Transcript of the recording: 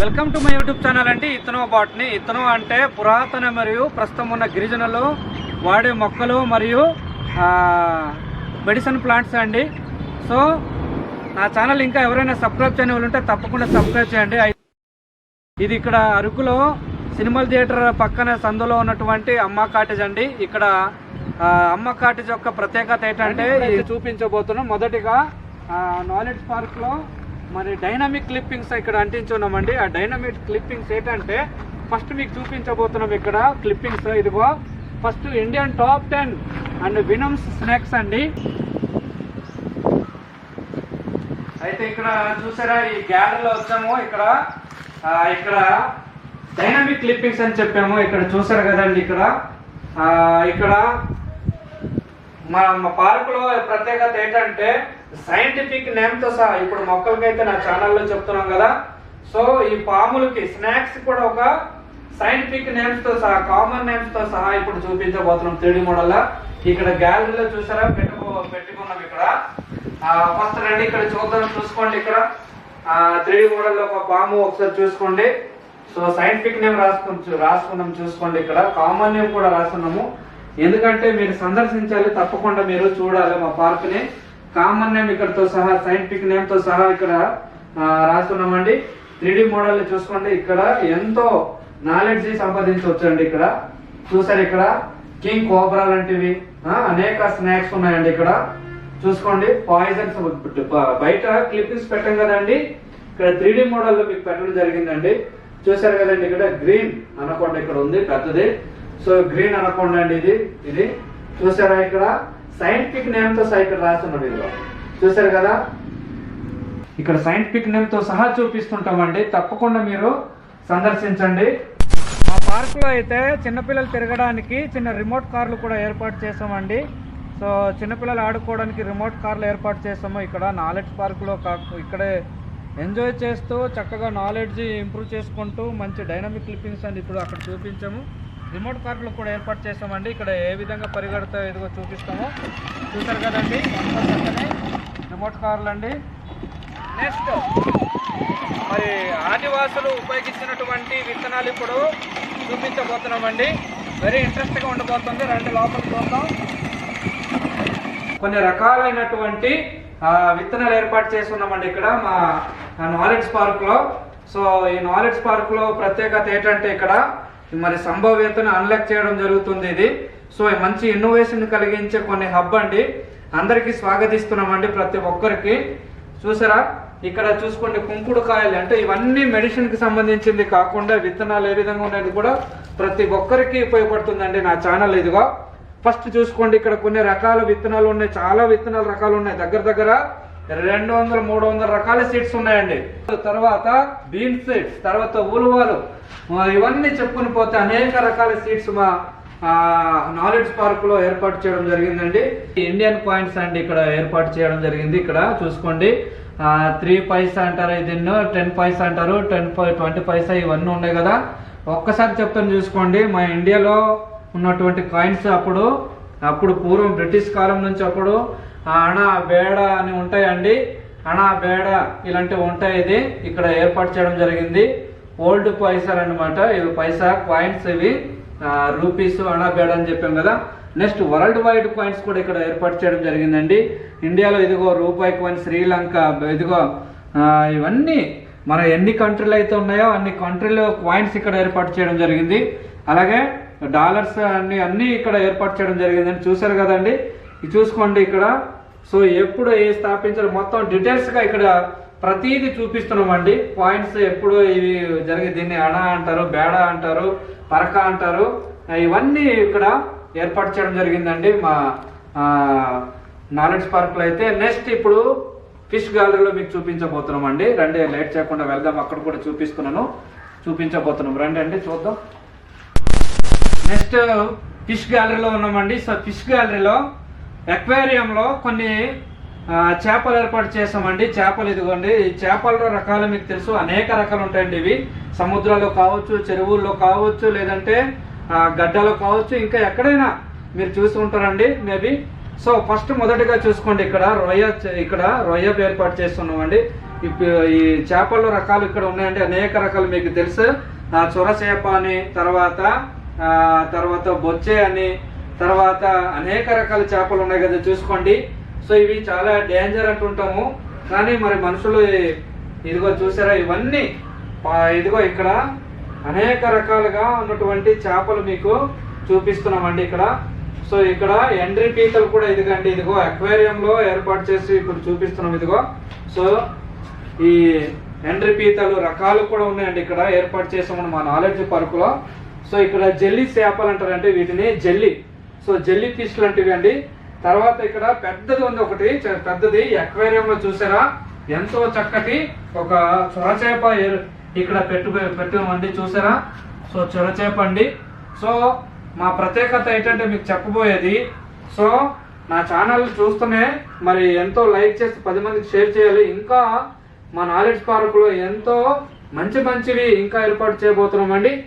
Welcome to my YouTube channel అండి ఇతను botany. ఇతను అంటే పురాతన మరియు ప్రస్తుతం ఉన్న గిరిజనులు వాడే మొక్కలు మరియు మెడిసిన్ ప్లాంట్స్ అండి. సో నా ఛానల్ ఇంకా ఎవరైనా సబ్స్క్రైబ్ చేయని వాళ్ళు ఉంటే తప్పకుండా సబ్స్క్రైబ్ చేయండి. ఇది ఇక్కడ అరకులో సినిమా థియేటర్ పక్కన సందులో ఉన్నటువంటి అమ్మ కాటేజ్ అండి. ఇక్కడ అమ్మ కాటేజ్ యొక్క ప్రత్యేకత ఏంటంటే ఇది చూపించబోతున్నాం. మొదటిగా నాలెడ్జ్ పార్క్లో మరి డైనమిక్ క్లిప్పింగ్స్ ఇక్కడ అంటించున్నామండి. ఆ డైనమిక్ క్లిప్పింగ్స్ ఏంటంటే ఫస్ట్ మీకు చూపించబోతున్నాం ఇక్కడ క్లిప్పింగ్స్ ఇదిగో. First Indian top ten and venoms snakes అండి. అయితే ఇక్కడ చూసారా ఈ గ్యాలరీలో వచ్చాము. ఇక్కడ ఇక్కడ డైనమిక్ క్లిప్పింగ్స్ అని చెప్పాము. ఇక్కడ చూసారు కదండి ఇక్కడ. ఇక్కడ మన మా పార్కులో ప్రత్యేకత ఏంటంటే సైంటిఫిక్ నేమ్తో సహా ఇప్పుడు మొక్కలకైతే నా ఛానల్లో చెప్తున్నాం కదా. సో ఈ పాములకి స్నాక్స్ కూడా ఒక సైంటిఫిక్ నేమ్స్తో సహా కామన్ నేమ్స్తో సహా ఇప్పుడు చూపించబోతున్నాం త్రీడీ మోడల్. ఇక్కడ గ్యాలరీలో చూసారా? పెట్టుకో పెట్టుకున్నాం ఇక్కడ. ఫస్ట్ రండి ఇక్కడ చూద్దాం చూసుకోండి ఇక్కడ. త్రీడీ మోడల్లో ఒక పాము ఒకసారి చూసుకోండి. సో సైంటిఫిక్ నేమ్ రాసుకుని రాసుకున్నాం చూసుకోండి ఇక్కడ. కామన్ నేమ్ కూడా రాసుకున్నాము. ఎందుకంటే మీరు సందర్శించాలి తప్పకుండా మీరు చూడాలి మా పార్క్ని కామన్ నేమ్ ఇక్కడతో సహా సైంటిఫిక్ నేమ్తో సహా ఇక్కడ రాస్తున్నామండి. త్రీ మోడల్ చూసుకోండి. ఇక్కడ ఎంతో నాలెడ్జ్ సంపాదించవచ్చండి ఇక్కడ. చూసారు ఇక్కడ? కింగ్ కోబ్రా లాంటివి అనేక స్నాక్స్ ఉన్నాయండి ఇక్కడ. చూసుకోండి. పాయిజన్స్ బయట క్లిప్పింగ్స్ పెట్టాం కదండి. ఇక్కడ త్రీ డి మోడల్లో మీకు పెట్టడం జరిగిందండి. చూసారు కదండి ఇక్కడ? గ్రీన్ అనకొండ ఇక్కడ ఉంది పెద్దది. సో గ్రీన్ అనకుండా అండి ఇది ఇది. చూసారా ఇక్కడ? సైంటిఫిక్ నేమ్తో సహా ఇక్కడ రాస్తున్నది ఇదిగో. చూసారు కదా? ఇక్కడ సైంటిఫిక్ నేమ్తో సహా చూపిస్తుంటామండి. తప్పకుండా మీరు సందర్శించండి. మా పార్క్లో అయితే చిన్నపిల్లలు తిరగడానికి చిన్న రిమోట్ కార్లు కూడా ఏర్పాటు చేసామండి సో చిన్నపిల్లలు ఆడుకోవడానికి రిమోట్ కార్లు ఏర్పాటు చేసాము ఇక్కడ నాలెడ్జ్ పార్క్లో ఇక్కడే ఎంజాయ్ చేస్తూ చక్కగా నాలెడ్జ్ ఇంప్రూవ్ చేసుకుంటూ మంచి డైనమిక్ క్లిప్పింగ్స్ అండి ఇప్పుడు అక్కడ చూపించాము. రిమోట్ కార్లు కూడా ఏర్పాటు చేసామండి ఇక్కడ ఏ విధంగా పరిగెడతా ఇదిగో చూపిస్తామో. చూసారు కదండి? రిమోట్ కార్లు అండి నెక్స్ట్ మరి ఆదివాసులు ఉపయోగించినటువంటి విత్తనాలు ఇప్పుడు చూపించబోతున్నామండి. వెరీ ఇంట్రెస్ట్గా ఉండబోతుంది. రెండు లోపల చూద్దాం కొన్ని రకాలైనటువంటి విత్తనాలు ఏర్పాటు చేసి ఉన్నామండి ఇక్కడ మా నాలెడ్జ్ పార్క్లో. సో ఈ నాలెడ్జ్ పార్క్లో ప్రత్యేకత ఏంటంటే ఇక్కడ మరి సంభవ్యతను అన్లాక్ చేయడం జరుగుతుంది ఇది. సో మంచి ఇన్నోవేషన్ కలిగించే కొన్ని హబ్ అండి. అందరికీ స్వాగతిస్తున్నామండి ప్రతి ఒక్కరికి. చూసారా? ఇక్కడ చూసుకోండి కుంకుడు కాయలు. అంటే ఇవన్నీ మెడిసిన్కి సంబంధించింది కాకుండా విత్తనాలు ఏ విధంగా ఉండేది కూడా ప్రతి ఒక్కరికి ఉపయోగపడుతుందండి నా ఛానల్ ఇదిగో. ఫస్ట్ చూసుకోండి ఇక్కడ కొన్ని రకాల విత్తనాలు ఉన్నాయి. చాలా విత్తనాల రకాలు ఉన్నాయి. దగ్గర దగ్గర రెండు వందల మూడు వందల రకాల సీడ్స్ ఉన్నాయండి. తర్వాత బీన్ సీడ్స్ తర్వాత ఉలువలు. ఇవన్నీ చెప్పుకుని పోతే అనేక రకాల సీడ్స్ మా నాలెడ్జ్ పార్క్లో ఏర్పాటు చేయడం జరిగిందండి. ఇండియన్ కాయిన్స్ అండి ఇక్కడ ఏర్పాటు చేయడం జరిగింది ఇక్కడ చూసుకోండి. త్రీ పైసా అంటారు ఇది టెన్ పైసా అంటారు టెన్ ట్వంటీ పైసా ఇవన్నీ ఉన్నాయి కదా. ఒక్కసారి చెప్తాను చూసుకోండి మా ఇండియాలో ఉన్నటువంటి కాయిన్స్ అప్పుడు అప్పుడు పూర్వం బ్రిటిష్ కాలం నుంచి అప్పుడు అణ బేడ అని ఉంటాయండి. అణ బేడ ఇలాంటివి ఉంటాయి ఇది. ఇక్కడ ఏర్పాటు చేయడం జరిగింది. ఓల్డ్ పైసాలు అనమాట ఇవి పైసా కాయిన్స్ ఇవి. రూపీస్ అణ బేడ అని చెప్పాం కదా. నెక్స్ట్ వరల్డ్ వైడ్ కాయిన్స్ కూడా ఇక్కడ ఏర్పాటు చేయడం జరిగిందండి. ఇండియాలో ఇదిగో రూపాయి కాయిన్ శ్రీలంక ఇదిగో ఇవన్నీ మన ఎన్ని కంట్రీలు అయితే ఉన్నాయో అన్ని కంట్రీలో కాయిన్స్ ఇక్కడ ఏర్పాటు చేయడం జరిగింది. అలాగే డాలర్స్ అన్ని అన్ని ఇక్కడ ఏర్పాటు చేయడం జరిగిందని చూసారు కదండి. ఇది చూసుకోండి ఇక్కడ. సో ఎప్పుడు ఏ స్థాపించారు మొత్తం డీటెయిల్స్గా ఇక్కడ ప్రతిదీ చూపిస్తున్నామండి. పాయింట్స్ ఎప్పుడు ఇవి జరిగి దీన్ని అణ అంటారు బేడ అంటారు పరక అంటారు. ఇవన్నీ ఇక్కడ ఏర్పాటు చేయడం జరిగిందండి. మా నాలెడ్జ్ పార్క్లో అయితే నెక్స్ట్ ఇప్పుడు ఫిష్ గ్యాలరీలో మీకు చూపించబోతున్నాం అండి రండి లైట్ చేయకుండా వెళ్దాం. అక్కడ కూడా చూపిస్తున్నాను. చూపించబోతున్నాం. రండి అండి చూద్దాం. నెక్స్ట్ ఫిష్ గ్యాలరీలో ఉన్నామండి. సో ఫిష్ గ్యాలరీలో అక్వేరియంలో కొన్ని చేపలు ఏర్పాటు చేసామండి చేపలు ఇదిగోండి. ఈ చేపల రకాలు మీకు తెలుసు. అనేక రకాలు ఉంటాయండి ఇవి. సముద్రాల్లో కావచ్చు చెరువుల్లో కావచ్చు లేదంటే గడ్డలో కావచ్చు ఇంకా ఎక్కడైనా మీరు చూసి ఉంటారండి మేబీ. సో ఫస్ట్ మొదటిగా చూసుకోండి ఇక్కడ. రొయ్య ఇక్కడ రొయ్య ఏర్పాటు చేస్తున్నామండి. ఇప్పుడు ఈ చేపల రకాలు ఇక్కడ ఉన్నాయండి. అనేక రకాలు మీకు తెలుసు. ఆ, చొర చేప అని తర్వాత తర్వాత బొచ్చే అని తర్వాత అనేక రకాల చేపలు ఉన్నాయి కదా చూసుకోండి. సో ఇవి చాలా డేంజర్ అంటుంటాము. కానీ మరి మనుషులు ఇదిగో చూసారా ఇవన్నీ ఇదిగో ఇక్కడ అనేక రకాలుగా ఉన్నటువంటి చేపలు మీకు చూపిస్తున్నామండి ఇక్కడ. సో ఇక్కడ ఎండ్రీ పీతలు కూడా ఇదిగండి ఇదిగో అక్వేరియంలో ఏర్పాటు చేసి ఇప్పుడు చూపిస్తున్నాం ఇదిగో. సో ఈ ఎండ్రీ పీతలు రకాలు కూడా ఉన్నాయండి ఇక్కడ ఏర్పాటు చేసామని మా నాలెడ్జ్ పార్కులో సో ఇక్కడ జెల్లీ చేపలు అంటారంటే వీటిని జెల్లీ సో జెల్లీ ఫిష్ లాంటివి అండి. తర్వాత ఇక్కడ పెద్దది ఉంది ఒకటి చ- పెద్దది aquarium లో చూసారా? ఎంతో చక్కటి ఒక చొరచేప ఇక్కడ పెట్టు పెట్టామండి చూసారా? సో చొరచేప అండి. సో మా ప్రత్యేకత ఏంటంటే మీకు చెప్పబోయేది. సో నా ఛానల్ చూస్తూనే మరి ఎంతో లైక్ చేసి పది మందికి షేర్ చేయాలి. ఇంకా మా నాలెడ్జ్ పార్కులో ఎంతో మంచి మంచివి ఇంకా ఏర్పాటు చేయబోతున్నామండి.